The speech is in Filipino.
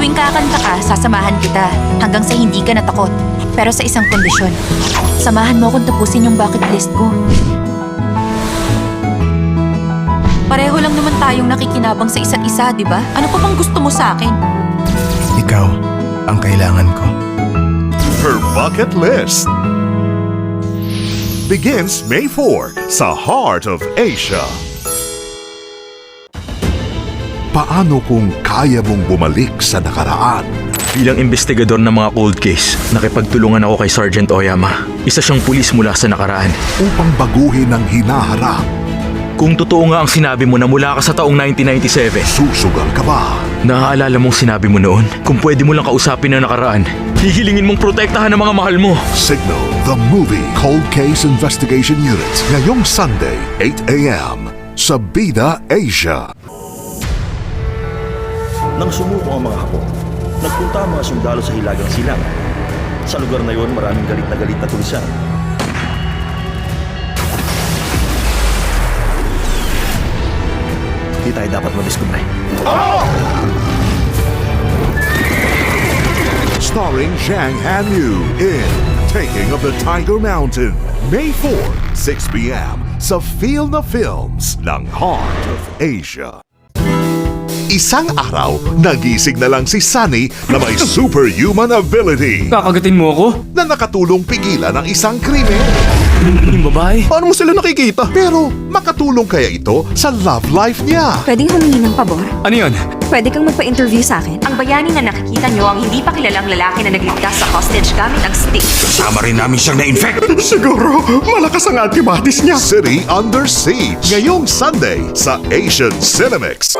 Tuwing kakanta ka, sasamahan kita hanggang sa hindi ka natakot. Pero sa isang kondisyon. Samahan mo akong tapusin yung bucket list ko. Pareho lang naman tayong nakikinabang sa isa't isa, di ba? Ano pa bang gusto mo sa akin? Ikaw ang kailangan ko. Her Bucket List begins May 4 sa Heart of Asia. Paano kung kaya mong bumalik sa nakaraan? Bilang investigador ng mga cold case, nakipagtulungan ako kay Sergeant Oyama. Isa siyang pulis mula sa nakaraan. upang baguhin ang hinaharap. Kung totoo nga ang sinabi mo na mula ka sa taong 1997, Susugal ka ba? naaalala mong sinabi mo noon, kung pwede mo lang kausapin ang nakaraan, hihilingin mong protektahan ang mga mahal mo. Signal, the movie Cold Case Investigation Unit. Ngayong Sunday, 8 a.m. sa Bida Asia. Nang sumuko ang mga hapon, nagpunta ang mga sundalo sa Hilagang Silang. Sa lugar na yon, maraming galit na galit na tulisan. Di tayo dapat madiskubre. Starring Zhang Han Yu in Taking of the Tiger Mountain. May 4, 6 p.m. sa Feel na Films ng Heart of Asia. Isang araw, nagising na lang si Sunny na may superhuman ability Kakagatin mo ako? na nakatulong pigilan ang isang krimen. Yung babae? Paano mo sila nakikita? Pero makatulong kaya ito sa love life niya? Pwedeng humingi ng pabor? Ano yun? Pwede kang magpa-interview sa akin? Ang bayani na nakikita nyo ang hindi pa kilalang lalaki na nagligtas sa hostage gamit ang stick. Kasama rin namin siyang na-infect. Siguro, malakas ang antibodies niya. City Under Siege. Ngayong Sunday sa Asian Cinemix.